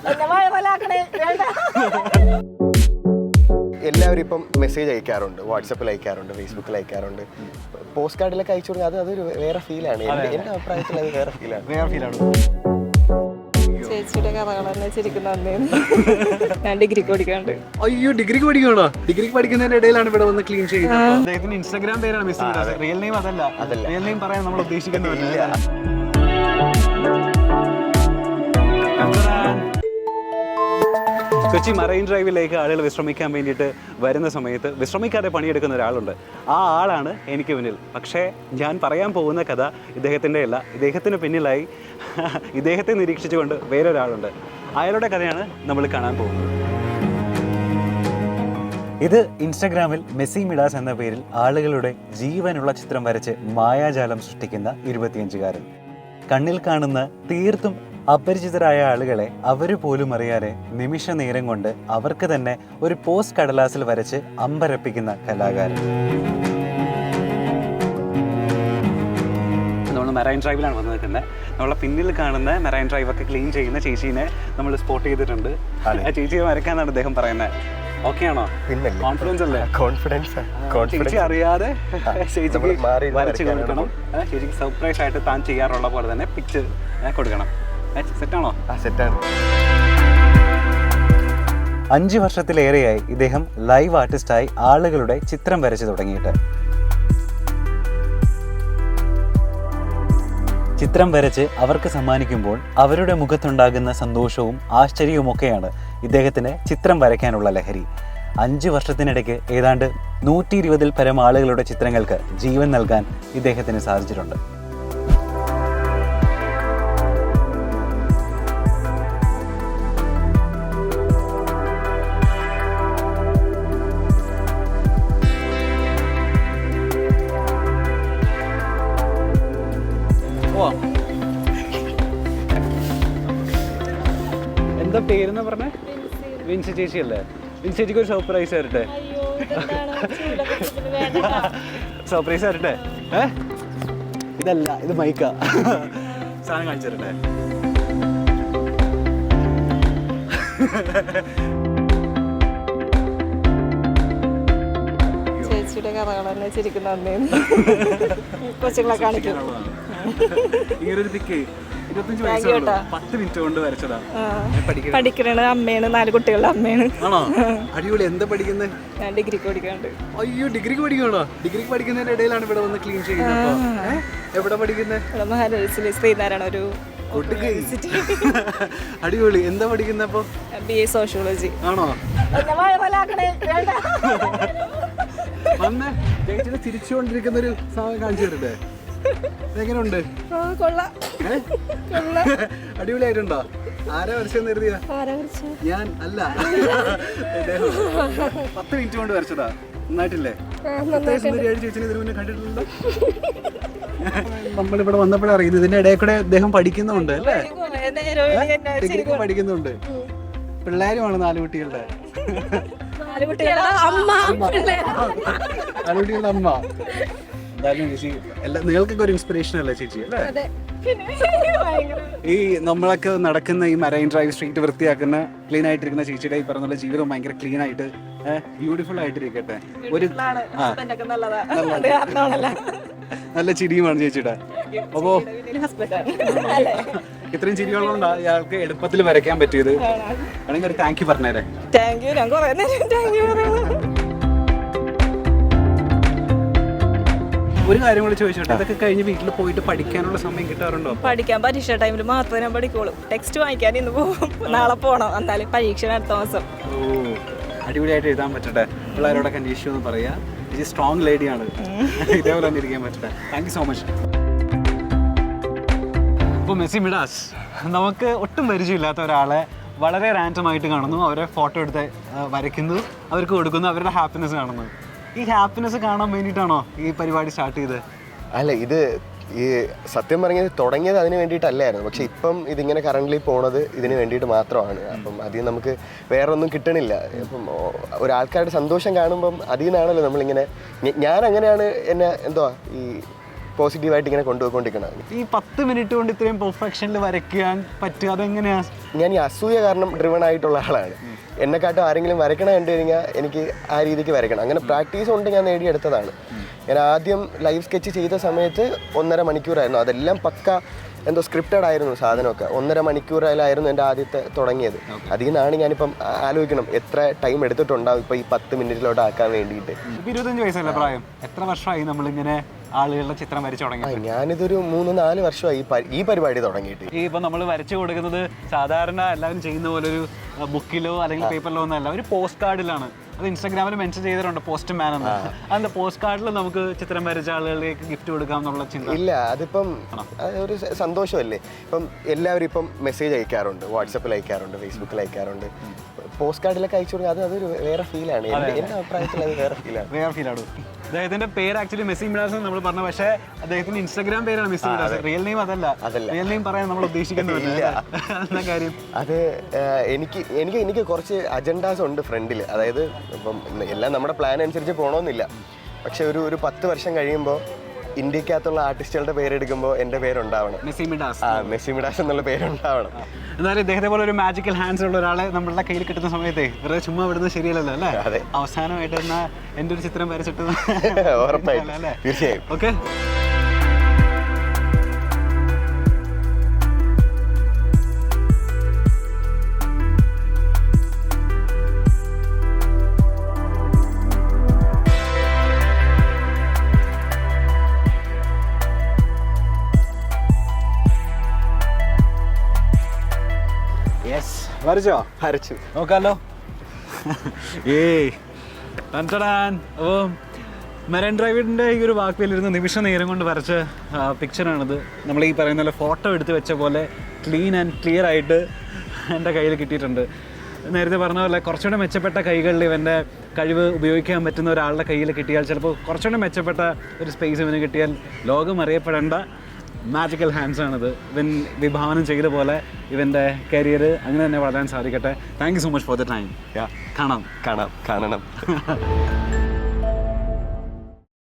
എല്ലാവരും ഇപ്പം മെസ്സേജ് അയക്കാറുണ്ട് വാട്സപ്പിൽ അയക്കാറുണ്ട് ഫേസ്ബുക്കിൽ അയക്കാറുണ്ട്. പോസ്റ്റ് കാർഡിലൊക്കെ അയച്ചു കൊടുക്കുക അത് അതൊരു വേറെ ഫീലാണ് എന്റെ അഭിപ്രായത്തിൽ അത് വേറെ ഫീലാണ് വേറെ ഫീലാണ് ചേച്ചിയുടെ കഥകൾ തന്നെ ചിരിക്കുന്ന ഞാൻ ഡിഗ്രിക്ക് പഠിക്കാണ്ട് അയ്യോ ഡിഗ്രിക്ക് പഠിക്കണോ ഡിഗ്രിക്ക് പഠിക്കുന്നതിന്റെ ഇടയിലാണ് ഇവിടെ വന്ന് ക്ലീൻ ചെയ്യുന്നത് ഇൻസ്റ്റാഗ്രാം പേരാണ് റിയൽ നെയിം അതല്ല. അതല്ല. റിയൽ നെയിം പറയാൻ നമ്മൾ ഉദ്ദേശിക്കുന്നില്ല കൊച്ചി മറൈൻ ഡ്രൈവിലേക്ക് ആളുകൾ വിശ്രമിക്കാൻ വേണ്ടിയിട്ട് വരുന്ന സമയത്ത് വിശ്രമിക്കാതെ പണിയെടുക്കുന്ന ഒരാളുണ്ട്. ആ ആളാണ് എനിക്ക് പിന്നിൽ. പക്ഷേ ഞാൻ പറയാൻ പോകുന്ന കഥ ഇദ്ദേഹത്തിന്റെ അല്ല. ഇദ്ദേഹത്തിന് പിന്നിലായി ഇദ്ദേഹത്തെ നിരീക്ഷിച്ചുകൊണ്ട് വേറൊരാളുണ്ട്. അയാളുടെ കഥയാണ് നമ്മൾ കാണാൻ പോകുന്നത്. ഇത് ഇൻസ്റ്റഗ്രാമിൽ മെസ്സി മിഡാസ് എന്ന പേരിൽ ആളുകളുടെ ജീവനുള്ള ചിത്രം വരച്ച് മായാജാലം സൃഷ്ടിക്കുന്ന ഇരുപത്തിയഞ്ചുകാരൻ. കണ്ണിൽ കാണുന്ന തീർത്തും അപരിചിതരായ ആളുകളെ അവർ പോലും അറിയാതെ നിമിഷ നേരം കൊണ്ട് അവർക്ക് തന്നെ ഒരു പോസ്റ്റ് കടലാസിൽ വരച്ച് അമ്പരപ്പിക്കുന്ന കലാകാരൻ. നമ്മൾ മെറൈൻ ഡ്രൈവിലാണ് വന്ന് നിൽക്കുന്നത് നമ്മളെ പിന്നിൽ കാണുന്ന മെറൈൻ ഡ്രൈവ് ഒക്കെ ക്ലീൻ ചെയ്യുന്ന ചേച്ചീനെ നമ്മൾ സ്പോട്ട് ചെയ്തിട്ടുണ്ട്. ആ ചേച്ചിയെ വരക്കാന്നാണ് അദ്ദേഹം പറയുന്നത് ഓക്കെ ആണോ? കോൺഫിഡൻസ് അല്ലേ? കോൺഫിഡൻസ് ചേച്ചി അറിയാതെ ചേച്ചിക്ക് മാറി വരച്ച് കൊടുക്കണം. ചേച്ചിക്ക് സർപ്രൈസ് ആയിട്ട് താൻ ചെയ്യാറുള്ള പോലെ തന്നെ പിക്ചർ കൊടുക്കണം. സെറ്റാണോ ആ സെറ്റാണ് അഞ്ച് വർഷത്തിലേറെയായി ഇദ്ദേഹം ലൈവ് ആർട്ടിസ്റ്റായി ആളുകളുടെ ചിത്രം വരച്ചു തുടങ്ങിയിട്ട്. ചിത്രം വരച്ച് അവർക്ക് സമ്മാനിക്കുമ്പോൾ അവരുടെ മുഖത്തുണ്ടാകുന്ന സന്തോഷവും ആശ്ചര്യവുമൊക്കെയാണ് ഇദ്ദേഹത്തിന് ചിത്രം വരയ്ക്കാനുള്ള ലഹരി. അഞ്ച് വർഷത്തിനിടയ്ക്ക് ഏതാണ്ട് നൂറ്റി ഇരുപതിൽ പരം ആളുകളുടെ ചിത്രങ്ങൾക്ക് ജീവൻ നൽകാൻ ഇദ്ദേഹത്തിന് സാധിച്ചിട്ടുണ്ട്. വിൻസി ചേച്ചി അല്ലേ വിൻസി ചേച്ചിക്ക് ഒരു സർപ്രൈസ് തരട്ടെ സർപ്രൈസ് തരട്ടെ ഏ? ഇതല്ല ഇത് മൈക്ക. സാധനം കാണിച്ചു തരട്ടെ. ചേച്ചിയുടെ കഥകൾ തന്നെ ചിരിക്കുന്ന കൊച്ചുങ്ങളെ കാണിക്കും. ഇങ്ങനൊരു പിക്ക് ഇരുപത്തഞ്ച് വയസ്സുള്ളൂ പത്ത് മിനിറ്റ് കൊണ്ട് വരച്ചതാ. ആ. ഞാൻ പഠിക്കണം പഠിക്കണത് അമ്മയാണ് നാല് കുട്ടികളുടെ അമ്മയാണ്. ആണോ? അടിപൊളി. എന്താ പഠിക്കുന്നത് ഞാൻ ഡിഗ്രിക്ക് പഠിക്കാണ്ട് അയ്യോ ഡിഗ്രിക്ക് പഠിക്കണോ ഡിഗ്രിക്ക് പഠിക്കുന്നതിന്റെ ഇടയിലാണ് ഇവിടെ വന്ന് ക്ലീൻ ചെയ്യുന്നത് എവിടെ പഠിക്കുന്നത് മഹാരാജസിൽ ശ്രീനാരായണ ഒരു അടിപൊളി. എന്താ പഠിക്കുന്ന അപ്പൊ? ബി എ സോഷ്യോളജി ആണോ? തിരിച്ചുകൊണ്ടിരിക്കുന്ന ഒരു സാധനം കാണിച്ചു തരട്ടെ? എങ്ങനെയുണ്ട്? അടിപൊളിയായിട്ടുണ്ടോ? ആരാ വരച്ചെന്ന് കരുതിയ ഞാൻ അല്ല. പത്ത് മിനിറ്റ് കൊണ്ട് വരച്ചതാ. നന്നായിട്ടില്ലേ? കണ്ടിട്ടുണ്ടോ? നമ്മളിവിടെ വന്നപ്പോഴേ അറിയുന്നത് ഇതിന്റെ ഇടയിൽ കൂടെ അദ്ദേഹം പഠിക്കുന്നുണ്ട് അല്ലേ? ഡിഗ്രിക്ക് പഠിക്കുന്നുണ്ട്. പിള്ളേരുമാണ് നാല് കുട്ടികളുടെ. നാല് കുട്ടികളുടെ അമ്മ. എന്തായാലും ചേച്ചി എല്ലാ നിങ്ങൾക്കൊക്കെ ഒരു ഇൻസ്പിറേഷൻ അല്ലേ ചേച്ചി അല്ലേ? ഈ നമ്മളൊക്കെ നടക്കുന്ന ഈ മറൈൻ ഡ്രൈവ് സ്ട്രീറ്റ് വൃത്തിയാക്കുന്ന ക്ലീൻ ആയിട്ടിരിക്കുന്ന ചേച്ചിയുടെ ഈ പറഞ്ഞ ജീവിതം ഭയങ്കര ക്ലീൻ ആയിട്ട് ബ്യൂട്ടിഫുൾ ആയിട്ടിരിക്കട്ടെ. ഒരു. നല്ല ചിരിയുമാണ് ചേച്ചിയുടെ. അപ്പോ? ഇത്രയും ചിരികളുകൊണ്ടാണ് ഇയാൾക്ക് എളുപ്പത്തിൽ വരയ്ക്കാൻ പറ്റിയത്. വേണമെങ്കിൽ ഒരു താങ്ക് യു പറഞ്ഞേരെ. താങ്ക് യു ഞാൻ കുറേ നേരം ഒരു കാര്യം കൂടി ചോദിച്ചോട്ടെ? അതൊക്കെ കഴിഞ്ഞ് വീട്ടിൽ പോയിട്ട് പഠിക്കാനുള്ള സമയം കിട്ടാറുണ്ടോ? പഠിക്കാൻ പരീക്ഷ ടൈമിൽ മാത്രമേ ഞാൻ പഠിക്കുള്ളൂ. ടെക്സ്റ്റ് വാങ്ങിക്കാൻ ഇന്ന് പോകും. നാളെ പോകണം എന്നാലും പരീക്ഷ അടുത്ത മാസം. ഓ അടിപൊളിയായിട്ട് എഴുതാൻ പറ്റട്ടെ? പിള്ളേരോടൊക്കെ അന്വേഷിച്ചു എന്ന് പറയാ. ഇത് സ്ട്രോങ് ലേഡിയാണ് ഇതേപോലെ തന്നെ ഇരിക്കാൻ പറ്റട്ടെ. താങ്ക് യു സോ മച്ച് അപ്പോൾ മെസ്സി മിഡാസ് നമുക്ക് ഒട്ടും പരിചയമില്ലാത്ത ഒരാളെ വളരെ റാൻഡം ആയിട്ട് കാണുന്നു. അവരെ ഫോട്ടോ എടുത്ത് വരയ്ക്കുന്നു. അവർക്ക് കൊടുക്കുന്നു. അവരുടെ ഹാപ്പിനെസ് കാണുന്നു. ഈ ഹാപ്പിനെസ് കാണാൻ വേണ്ടിയിട്ടാണോ ഈ പരിപാടി സ്റ്റാർട്ട് ചെയ്തത് അല്ല ഇത് ഈ സത്യം പറഞ്ഞത് തുടങ്ങിയത് അതിന് വേണ്ടിയിട്ടല്ലായിരുന്നു. പക്ഷെ ഇപ്പം ഇതിങ്ങനെ കറണ്ട്ലി പോണത് ഇതിന് വേണ്ടിയിട്ട് മാത്രമാണ്. അപ്പം അതിൽ നമുക്ക് വേറെ ഒന്നും കിട്ടണില്ല. അപ്പം ഓ- ഒരാൾക്കാരുടെ സന്തോഷം കാണുമ്പം അതിൽ നിന്നാണല്ലോ നമ്മളിങ്ങനെ ഞാൻ അങ്ങനെയാണ് എന്നെ എന്തോ ഈ പോസിറ്റീവായിട്ട് ഇങ്ങനെ കൊണ്ടുപോയിക്കൊണ്ടിരിക്കണം ഈ പത്ത് മിനിറ്റ് കൊണ്ട് ഇത്രയും പെർഫെക്ഷനിൽ വരയ്ക്കാൻ പറ്റുക അതെങ്ങനെയാ? ഞാൻ ഈ അസൂയ കാരണം ഡ്രിവൺ ആയിട്ടുള്ള ആളാണ്. എന്നെക്കാട്ടും ആരെങ്കിലും വരയ്ക്കണം കണ്ടു കഴിഞ്ഞാൽ എനിക്ക് ആ രീതിക്ക് വരയ്ക്കണം. അങ്ങനെ പ്രാക്ടീസ് കൊണ്ട് ഞാൻ നേടിയെടുത്തതാണ്. ഞാൻ ആദ്യം ലൈവ് സ്കെച്ച് ചെയ്ത സമയത്ത് ഒന്നര മണിക്കൂറായിരുന്നു. അതെല്ലാം പക്ക എന്തോ സ്ക്രിപ്റ്റഡ് ആയിരുന്നു സാധനമൊക്കെ. ഒന്നര മണിക്കൂറിലായിരുന്നു എന്റെ ആദ്യത്തെ തുടങ്ങിയത്. അതിൽ നിന്നാണ് ഞാനിപ്പം ആലോചിക്കണം എത്ര ടൈം എടുത്തിട്ടുണ്ടാവും ഇപ്പം ഈ പത്ത് മിനിറ്റിലോട്ട് ആക്കാൻ വേണ്ടിയിട്ട്. ഇരുപത്തഞ്ച് വയസ്സല്ലേ പ്രായം? എത്ര വർഷമായി നമ്മളിങ്ങനെ ആളുകളുടെ ചിത്രം വരച്ചു തുടങ്ങി ഞാനിതൊരു മൂന്ന് നാല് വർഷമായി ഈ ഈ പരിപാടി തുടങ്ങിയിട്ട്. ഈ ഇപ്പൊ നമ്മൾ വരച്ചു കൊടുക്കുന്നത് സാധാരണ എല്ലാവരും ചെയ്യുന്ന പോലെ ഒരു ബുക്കിലോ അല്ലെങ്കിൽ പേപ്പറിലോ ഒന്നും അല്ല. ഒരു പോസ്റ്റ് കാർഡിലാണ്. അത് ഇൻസ്റ്റാഗ്രാമിൽ മെൻഷൻ ചെയ്തിട്ടുണ്ട് പോസ്റ്റ് മാൻ എന്ന് അതിന്റെ പോസ്റ്റ് കാർഡിൽ നമുക്ക് ചിത്രം വരച്ച ആളുകളിലേക്ക് ഗിഫ്റ്റ് കൊടുക്കാം എന്നുള്ള ചിന്ത? ഇല്ല അതിപ്പം ഒരു സന്തോഷമല്ലേ? ഇപ്പം എല്ലാവരും ഇപ്പം മെസ്സേജ് അയക്കാറുണ്ട് വാട്സപ്പിൽ അയക്കാറുണ്ട് ഫേസ്ബുക്കിൽ അയക്കാറുണ്ട്. പോസ്റ്റ് കാർഡിലൊക്കെ അയച്ചു കൊടുക്കുക അത് അതൊരു വേറെ ഫീലാണ് എന്റെ അഭിപ്രായത്തിൽ അത് വേറെ ഫീലാണ് വേറെ ഫീലാണ് അദ്ദേഹത്തിന്റെ പേര് ആക്ച്വലി മെസ്സി മിഡാസ് നമ്മൾ പറഞ്ഞു പക്ഷേ അദ്ദേഹത്തിന്റെ ഇൻസ്റ്റാഗ്രാം പേരാണ് മെസ്സി മിഡാസ് റിയൽ നെയിം അതല്ല. അതല്ല. റിയൽ നെയിം പറയാൻ നമ്മൾ ഉദ്ദേശിക്കുന്നില്ല കാര്യം? അത് എനിക്ക് എനിക്ക് എനിക്ക് കുറച്ച് അജണ്ടാസ് ഉണ്ട് ഫ്രണ്ടിൽ അതായത് ഇപ്പം എല്ലാം നമ്മുടെ പ്ലാൻ അനുസരിച്ച് പോകണമെന്നില്ല പക്ഷെ ഒരു ഒരു പത്ത് വർഷം കഴിയുമ്പോൾ ഇന്ത്യക്കകത്തുള്ള ആർട്ടിസ്റ്റുകളുടെ പേരെടുക്കുമ്പോൾ എന്റെ പേരുണ്ടാവണം. മെസ്സിമിഡാസ് ആ എന്നുള്ള പേരുണ്ടാവണം. എന്നാലും ഇദ്ദേഹത്തെ പോലെ ഒരു മാജിക്കൽ ഹാൻഡ്സ് ഉള്ള ഒരാളെ നമ്മളുടെ കയ്യിൽ കിട്ടുന്ന സമയത്ത് വെറുതെ ചുമ്മാ വിടുന്നത് ശരിയല്ലല്ലോ അല്ലേ? അതെ. അവസാനമായിട്ട് എന്നാ എന്റെ ഒരു ചിത്രം വരച്ചിട്ട് ഉറപ്പായിട്ടും. അല്ലേ? തീർച്ചയായും. ഓക്കെ വരച്ചോ? വരച്ചു. നോക്കാലോ. ഏയ്. ടൻടടാൻ. അപ്പോൾ മെറൈൻ ഡ്രൈവിന്റെ ഈ ഒരു വാക്കിലിരുന്ന് നിമിഷ നേരം കൊണ്ട് വരച്ച പിക്ചറാണിത് നമ്മൾ ഈ പറയുന്ന പോലെ ഫോട്ടോ എടുത്ത് വെച്ച പോലെ ക്ലീൻ ആൻഡ് ക്ലിയർ ആയിട്ട് എന്റെ കയ്യിൽ കിട്ടിയിട്ടുണ്ട്. നേരത്തെ പറഞ്ഞ പോലെ കുറച്ചുകൂടെ മെച്ചപ്പെട്ട കൈകളിൽ ഇവന്റെ കഴിവ് ഉപയോഗിക്കാൻ പറ്റുന്ന ഒരാളുടെ കയ്യിൽ കിട്ടിയാൽ ചിലപ്പോൾ കുറച്ചുകൂടെ മെച്ചപ്പെട്ട ഒരു സ്പേസ് ഇവന് കിട്ടിയാൽ ലോകം അറിയപ്പെടേണ്ട മാജിക്കൽ ഹാൻഡ്സ് ആണിത്. ഇവൻ വിഭാവനം ചെയ്ത പോലെ ഇവന്റെ കരിയർ അങ്ങനെ തന്നെ വളരാൻ സാധിക്കട്ടെ. Thank you so much for the time കാണാം. കാണാം കാണണം.